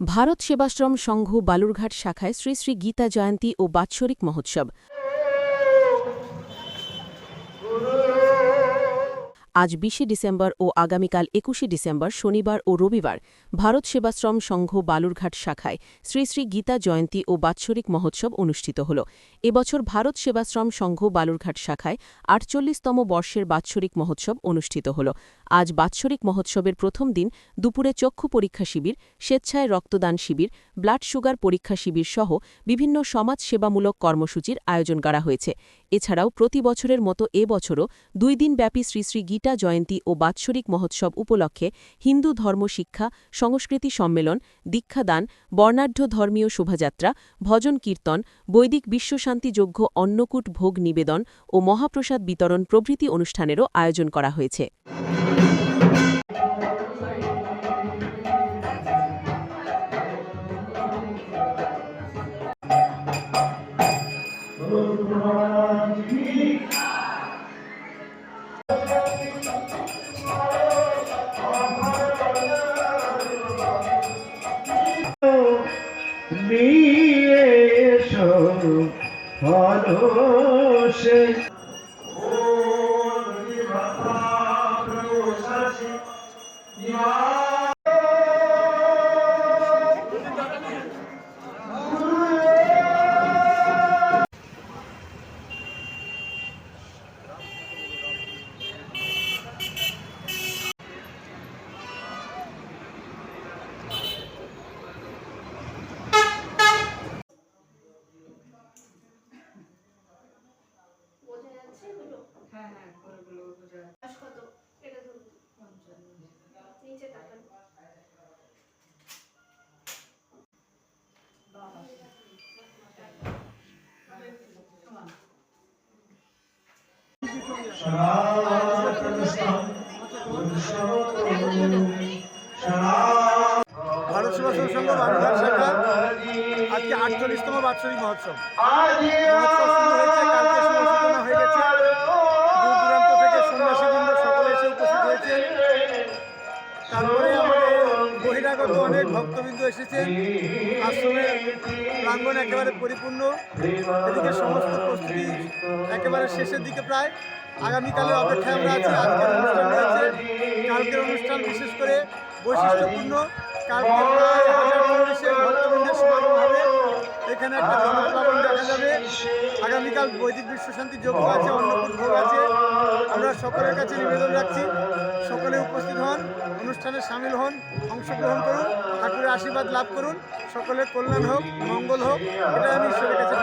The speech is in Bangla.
ভারত সেবাশ্রম সংঘ বালুরঘাট শাখায় শ্রী শ্রী গীতা জয়ন্তী ও বাৎসরিক মহোৎসব। আজ বিশে ডিসেম্বর ও আগামীকাল একুশে ডিসেম্বর শনিবার ও রবিবার ভারত সেবাশ্রম সংঘ বালুরঘাট শাখায় শ্রী শ্রী গীতা জয়ন্তী ও বাৎসরিক মহোৎসব অনুষ্ঠিত হল। এবছর ভারত সেবাশ্রম সংঘ বালুরঘাট শাখায় আটচল্লিশতম বর্ষের বাৎসরিক মহোৎসব অনুষ্ঠিত হল। আজ বাৎসরিক মহোৎসবের প্রথম দিন দুপুরে চক্ষু পরীক্ষা শিবির, স্বেচ্ছায় রক্তদান শিবির, ব্লাড সুগার পরীক্ষা শিবির সহ বিভিন্ন সমাজ সেবামূলক কর্মসূচির আয়োজন করা হয়েছে। এছাড়াও প্রতি বছরের মতো এ বছরও দুই দিনব্যাপী শ্রী শ্রী গীতা জয়ন্তী ও বাৎসরিক মহোৎসব উপলক্ষে হিন্দু ধর্ম শিক্ষা, সংস্কৃতি সম্মেলন, দীক্ষাদান, বর্ণাঢ্য ধর্মীয় শোভাযাত্রা, ভজন কীর্তন, বৈদিক বিশ্বশান্তিযোগ্য অন্নকূট ভোগ নিবেদন ও মহাপ্রসাদ বিতরণ প্রভৃতি অনুষ্ঠানেরও আয়োজন করা হয়েছে। নিয়ে এসো ভালোসে বোঝা হ্যাঁ হ্যাঁ ওগুলো বোঝা যাচ্ছে। কত? এটা ধরুন নিচে তাকান। ভারত সেবাশ্রম সংঘ বালুরঘাট শাখা আজকে আটচল্লিশতম বাৎসরিক মহোৎসব। মহোৎসব তারপরে আমাদের বহিরাগত অনেক ভক্তবৃন্দ এসেছেন আশ্রমের প্রাঙ্গণ একেবারে পরিপূর্ণ। এদিকে সমস্ত প্রস্তুতি একেবারে শেষের দিকে প্রায়। আগামীকালের অপেক্ষায় আমরা আছি, আজকের অনুষ্ঠান রয়েছে। কালকের অনুষ্ঠান বিশেষ করে বৈশিষ্ট্যপূর্ণ। হবে। এখানে একটা জনপ্লাবন দেখা যাবে। আগামীকাল বৈদিক বিশ্বশান্তি যোগ্য আছে, অন্নকূট ভোগ আছে। আমরা সকলের কাছে নিবেদন রাখছি। সকলে অনুষ্ঠানে সামিল হন, অংশগ্রহণ করুন, ঠাকুরের আশীর্বাদ লাভ করুন। সকলের কল্যাণ হোক, মঙ্গল হোক এটা আমি ঈশ্বরের কাছে